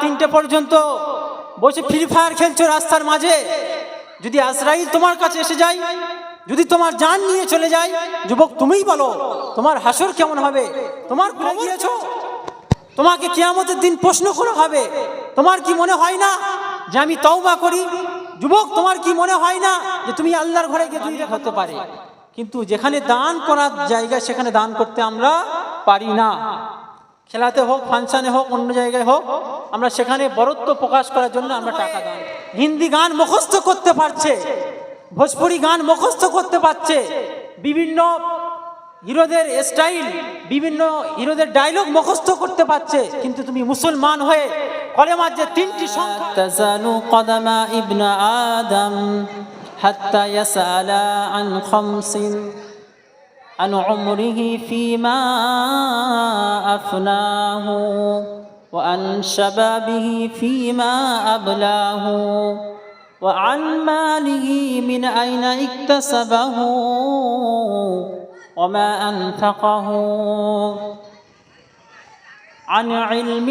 তিনটে পর্যন্ত বসে ফ্রি ফায়ার খেলছো রাস্তার মাঝে। যদি আজরাইল তোমার কাছে এসে যায়, যদি তোমার জান নিয়ে চলে যায়, যুবক তুমিই বলো, তোমার হাসর কেমন হবে? তোমার তোমাকে কিয়ামতের দিন প্রশ্ন করা হবে, তোমার কি মনে হয় না যে আমি তওবা করি? যুবক, তোমার কি মনে হয় না যে তুমি আল্লাহর ঘরে গিয়ে দুই হতে পারে? কিন্তু যেখানে দান করার জায়গা, সেখানে দান করতে আমরা পারি না। খেলাতে হোক ফাংশানে হোক অন্য জায়গায় হোক আমরা সেখানে বরত্ব প্রকাশ করার জন্য আমরা আচ্ছা, টাকা দান হিন্দি গান মুখস্থ করতে পারছে ভোজপুরি গান মুখস্থ করতে পারছে। বিভিন্ন হিরোদের স্টাইল বিভিন্ন হিরোদের ডায়লগ মুখস্থ করতে পারছে। কিন্তু তুমি মুসলমান হয়ে কলেমার যে তিনটি সংখ্যা আদম হাত্তা ইয়াসালা আন খামসিন। عن خمس عن عمره فيما أفناه وعن شبابه فيما أبلاه وعن ماله من أين اكتسبه وما أنفقه عن علم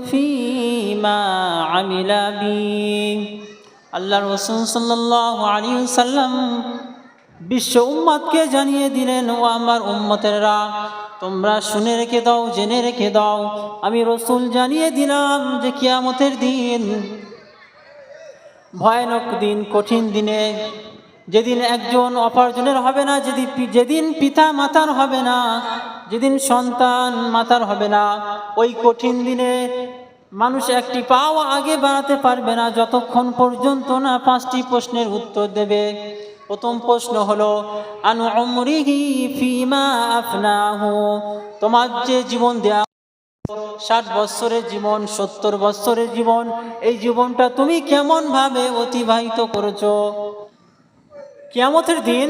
فيما عمل به আল্লাহ রসুল সাল্লাহ আলী সাল্লাম বিশ্ব উম্মতকে জানিয়ে দিলেন, ও আমার উম্মতেরা, তোমরা শুনে রেখে দাও, জেনে রেখে দাও। আমি রসুল জানিয়ে দিলাম যে কিয়ামতের দিন, ভয়ানক দিন, কঠিন দিনে। যেদিন একজন অপার্জনের হবে না যেদিন যেদিন পিতা মাতার হবে না, যেদিন সন্তান মাতার হবে না, ওই কঠিন দিনে মানুষ একটি পাও আগে বাড়াতে পারবে না। যতক্ষণ পর্যন্ত না পাঁচটি প্রশ্নের উত্তর দেবে। প্রথম প্রশ্ন হলো, আনু অমরিহি ফিমা আফনাহু? তোমার যে জীবন দেয়া ষাট বৎসরের জীবন, সত্তর বৎসরের জীবন, এই জীবনটা তুমি কেমন ভাবে অতিবাহিত করেছ? কিয়ামতের দিন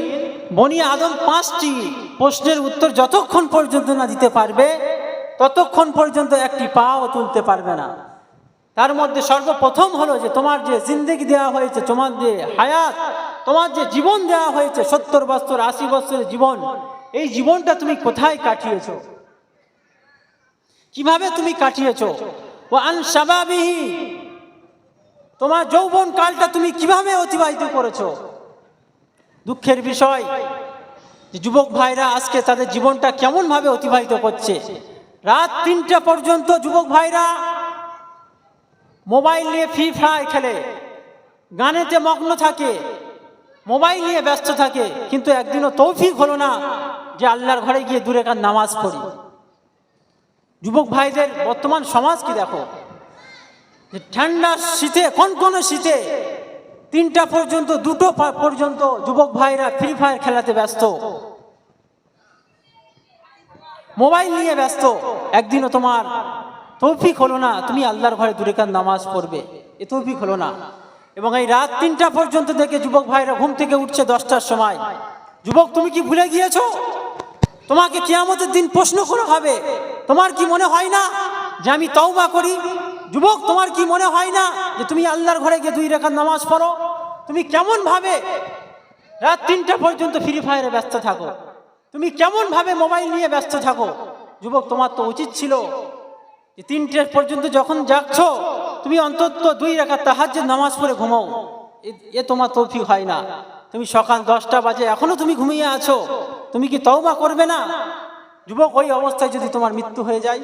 বনি আদম পাঁচটি প্রশ্নের উত্তর যতক্ষণ পর্যন্ত না দিতে পারবে, ততক্ষণ পর্যন্ত একটি পাও তুলতে পারবে না। তার মধ্যে সর্বপ্রথম হলো যে তোমার যে জিন্দেগি দেওয়া হয়েছে, তোমার যে হায়াত তোমার যে জীবন দেওয়া হয়েছে, সত্তর বছর, আশি বছরের জীবন, এই জীবনটা তুমি কোথায় কাটিয়েছ? কীভাবে তুমি কাটিয়েছ? ও আন সাবাবিহি তোমার যৌবন কালটা তুমি কীভাবে অতিবাহিত করেছ? দুঃখের বিষয় যুবক ভাইরা আজকে তাদের জীবনটা কেমনভাবে অতিবাহিত করছে? রাত তিনটা পর্যন্ত যুবক ভাইরা মোবাইল নিয়ে ফ্রি ফায়ার খেলে, গানেতে মগ্ন থাকে মোবাইল নিয়ে ব্যস্ত থাকে, কিন্তু একদিনও তৌফিক হলো না যে আল্লাহর ঘরে গিয়ে দূরে কার নামাজ পড়ি। যুবক ভাইদের বর্তমান সমাজ কি দেখো? যে ঠান্ডার শীতে কোন কোন শীতে তিনটা পর্যন্ত, দুটো পর্যন্ত যুবক ভাইরা ফ্রি ফায়ার খেলাতে ব্যস্ত। মোবাইল নিয়ে ব্যস্ত, একদিনও তোমার তৌফিক হলো না তুমি আল্লাহর ঘরে দূরে কান নামাজ পড়বে। এ তৌফিক হলো না। এবং এই রাত তিনটা পর্যন্ত দেখে যুবক ভাইরা ঘুম থেকে উঠছে দশটার সময়। যুবক, তুমি কি ভুলে গিয়েছো? তোমাকে কিয়ামতের দিন প্রশ্ন করা হবে, তোমার কি মনে হয় না যে আমি তওবা করি? যুবক, তোমার কি মনে হয় না যে তুমি আল্লাহর ঘরে গিয়ে দুই রেখার নামাজ পড়ো? তুমি কেমন ভাবে রাত তিনটা পর্যন্ত ফ্রি ফায়ারে ব্যস্ত থাকো? তুমি কেমন ভাবে মোবাইল নিয়ে ব্যস্ত থাকো? যুবক, তোমার তো উচিত ছিল যে তিনটে পর্যন্ত যখন যাচ্ছ তুমি অন্তত দুই রেখা তাহাজ্জের নামাজ পড়ে ঘুমাও। এ- তোমার তৌফিক হয় না। তুমি সকাল দশটা বাজে, এখনও তুমি ঘুমিয়ে আছো। তুমি কি তওবা করবে না? যুবক, ওই অবস্থায় যদি তোমার মৃত্যু হয়ে যায়,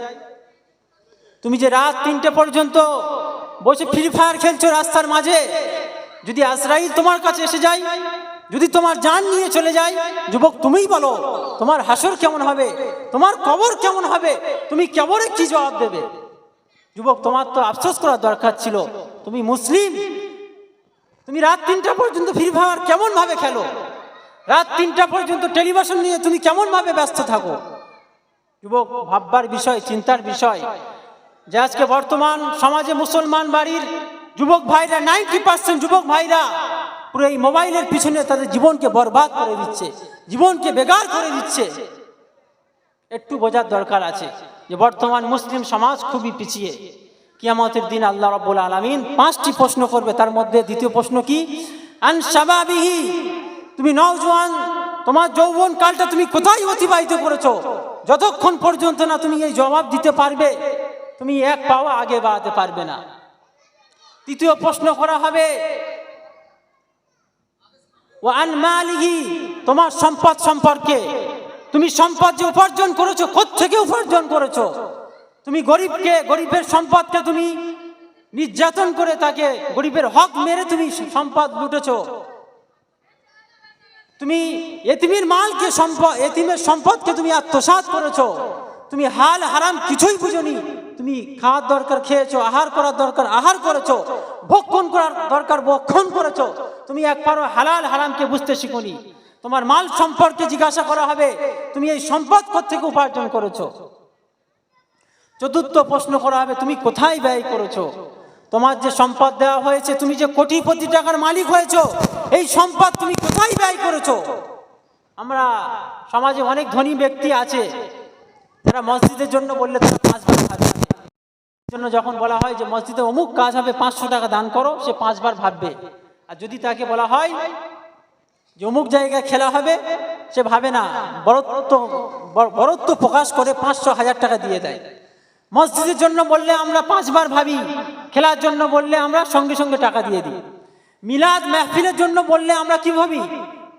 তুমি যে রাত তিনটে পর্যন্ত বসে ফ্রি ফায়ার খেলছো রাস্তার মাঝে, যদি আজরাইল তোমার কাছে এসে যায়, যদি তোমার জান নিয়ে চলে যায়, যুবক, তুমিই বলো, তোমার হাসর কেমন হবে? তোমার কবর কেমন হবে? তুমি কবরে কি জবাব দেবে? যুবক, তোমার তো আফসোস করার দরকার ছিল। তুমি মুসলিম। তুমি রাত তিনটা পর্যন্ত ফ্রি ফায়ার কেমন ভাবে খেলো? রাত তিনটা পর্যন্ত টেলিভিশন নিয়ে তুমি কেমন ভাবে ব্যস্ত থাকো? যুবক, ভাববার বিষয়, চিন্তার বিষয়। যে আজকে বর্তমান সমাজে মুসলমান বাড়ির যুবক ভাইরা, নাইনটি পার্সেন্ট যুবক ভাইরা পুরো এই মোবাইলের পিছনে তাদের জীবনকে বরবাদ করে দিচ্ছে, জীবনকে বেগার করে দিচ্ছে। একটু বোঝার দরকার আছে। যে বর্তমান মুসলিম সমাজ খুবই পিছিয়ে। কিয়ামতের দিন আল্লাহ রব্বুল আলমিন পাঁচটি প্রশ্ন করবে। তার মধ্যে দ্বিতীয় প্রশ্ন কি? আন সাবাবিহি তুমি নওজোয়ান, তোমার যৌবন কালটা তুমি কোথায় অতিবাহিত করেছ? যতক্ষণ পর্যন্ত না তুমি এই জবাব দিতে পারবে, তুমি এক পাওয়া আগে বাড়াতে পারবে না। তৃতীয় প্রশ্ন করা হবে ও আন মালিহি, তোমার সম্পদ সম্পর্কে। তুমি সম্পদ যে উপার্জন করেছ থেকে উপার্জন করেছ? তুমি গরিবকে, গরিবের সম্পদকে তুমি নির্যাতন করে তাকে গরিবের হক মেরে তুমি সম্পদ লুটেছো। তুমি এতিমের মালকে, সম্পদ, এতিমের সম্পদকে তুমি আত্মসাৎ করেছ। তুমি হাল হারাম কিছুই বুঝোনি। তুমি খাওয়ার দরকার খেয়েছো, আহার করার দরকার আহার করেছ, ভক্ষণ করার দরকার ভক্ষণ করেছ। তুমি একবারও হালাল হারামকে বুঝতে শিখোনি। তোমার মাল সম্পর্কে জিজ্ঞাসা করা হবে। তুমি এই সম্পদ থেকে উপার্জন করেছ? চতুর্থ প্রশ্ন করা হবে, তুমি কোথায় ব্যয় করেছ? তোমার যে সম্পদ দেওয়া হয়েছে, তুমি যে কোটিপতি টাকার মালিক হয়েছো, এই সম্পদ তুমি কোথায় ব্যয় করেছ? আমরা সমাজে অনেক ধনী ব্যক্তি আছে, যারা মসজিদের জন্য বললে তারা পাঁচবার ভাববে জন্য যখন বলা হয় যে মসজিদে অমুক কাজ হবে, পাঁচশো টাকা দান করো, সে পাঁচবার ভাববে। আর যদি তাকে বলা হয় যে অমুক জায়গায় খেলা হবে, সে ভাবে না, বরত্ব, বর- বরত্ব প্রকাশ করে পাঁচশো হাজার টাকা দিয়ে দেয়। মসজিদের জন্য বললে আমরা পাঁচবার ভাবি, খেলার জন্য বললে আমরা সঙ্গে সঙ্গে টাকা দিয়ে দিই। মিলাদ মেহফিলের জন্য বললে আমরা কি ভাবি?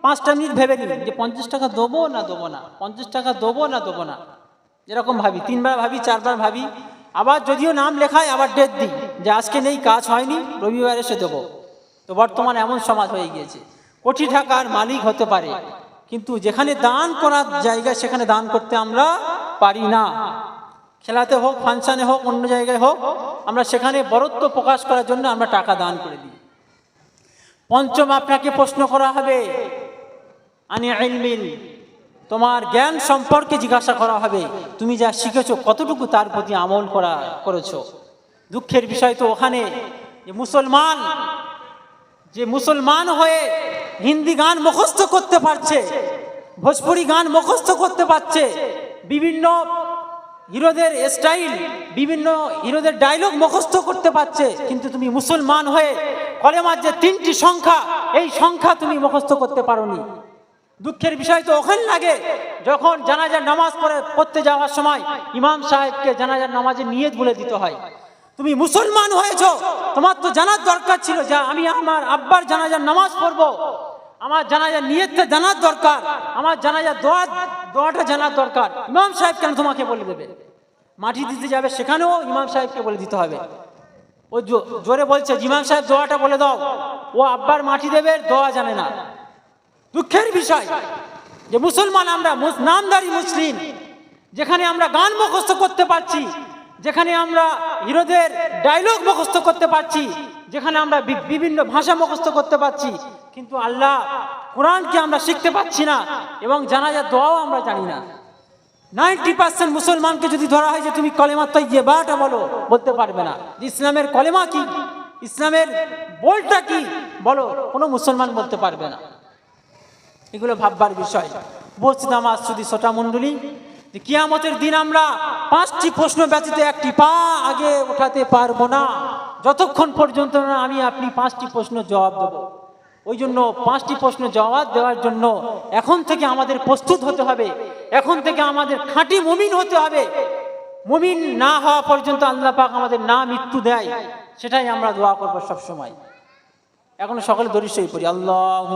পাঁচটা মিনিট ভেবে নিই যে পঞ্চাশ টাকা দেবো না দেবো না, পঞ্চাশ টাকা দেবো না দেবো না। এরকম ভাবি, তিনবার ভাবি, চারবার ভাবি। আবার যদিও নাম লেখায় আবার ডেট দিই যে আজকে নেই, কাজ হয়নি, রবিবার এসে দেবো। তো বর্তমান এমন সমাজ হয়ে গিয়েছে। কোটি টাকার মালিক হতে পারে। কিন্তু যেখানে দান করার জায়গা, সেখানে দান করতে আমরা পারি না। খেলাতে হোক, ফাংশনে হোক, অন্য জায়গায় হোক, আমরা সেখানে বরত্ব প্রকাশ করার জন্য আমরা টাকা দান করে দিই। পঞ্চম আপনাকে প্রশ্ন করা হবে, আনি ইলমিন, তোমার জ্ঞান সম্পর্কে জিজ্ঞাসা করা হবে। তুমি যা শিখেছো, কতটুকু তার প্রতি আমল করা, করেছ? দুঃখের বিষয় তো ওখানে, যে মুসলমান যে মুসলমান হয়ে হিন্দি গান মুখস্থ করতে পারছে, ভোজপুরি গান মুখস্থ করতে পারছে, বিভিন্ন হিরোদের স্টাইল বিভিন্ন হিরোদের ডায়লগ মুখস্থ করতে পারছে, কিন্তু তুমি মুসলমান হয়ে কলেমার যে তিনটি সংখ্যা, এই সংখ্যা তুমি মুখস্থ করতে পারোনি। দুঃখের বিষয় তো ওখানে লাগে, যখন জানাজার নামাজ পড়ে, পড়তে যাওয়ার সময় ইমাম সাহেবকে জানাজার নামাজে নিয়ত বলে দিতে হয়। তুমি মুসলমান হয়েছো, তোমার তো জানার দরকার ছিল যে আমি আমার আব্বার জানাজার নামাজ পড়ব আমার জানাজার নিয়তটা জানার দরকার। আমার জানাজার দোয়া, দোয়াটা জানার দরকার। ইমাম সাহেব কেন তোমাকে বলে দেবে? মাটি দিতে যাবে সেখানেও ইমাম সাহেবকে বলে দিতে হবে। ও জোরে বলছে, ইমাম সাহেব, দোয়াটা বলে দাও। ও আব্বার মাটি দেবে, দোয়া জানে না। দুঃখের বিষয় যে মুসলমান আমরা নামদারি মুসলিম, যেখানে আমরা গান মুখস্থ করতে পারছি যেখানে আমরা হিরোদের ডায়লগ মুখস্থ করতে পারছি, যেখানে আমরা বিভিন্ন ভাষা মুখস্থ করতে পারছি, কিন্তু আল্লাহ কোরআনকে আমরা শিখতে পাচ্ছি না এবং জানা জানাজার দোয়াও আমরা জানি না। নাইনটি পার্সেন্ট মুসলমানকে যদি ধরা হয় যে তুমি কলেমা তৈবাটা বলো, বলতে পারবে না। যে ইসলামের কলেমা কি? ইসলামের বলটা কি? বলো, কোনো মুসলমান বলতে পারবে না। এগুলো ভাববার বিষয়। উপস্থিত আমার শুধু শ্রোতা মণ্ডলী কিয়ামতের দিন আমরা পাঁচটি প্রশ্ন ব্যতীত একটি পা আগে ওঠাতে পারব না। যতক্ষণ পর্যন্ত না আমি আপনি পাঁচটি প্রশ্ন জবাব দেব। ওই জন্য পাঁচটি প্রশ্ন জবাব দেওয়ার জন্য এখন থেকে আমাদের প্রস্তুত হতে হবে। এখন থেকে আমাদের খাঁটি মুমিন হতে হবে। মুমিন না হওয়া পর্যন্ত আল্লাহ পাক আমাদের না মৃত্যু দেয়, সেটাই আমরা দোয়া করব সবসময়। এখন সকলে দরিদ্র করি আল্লাহ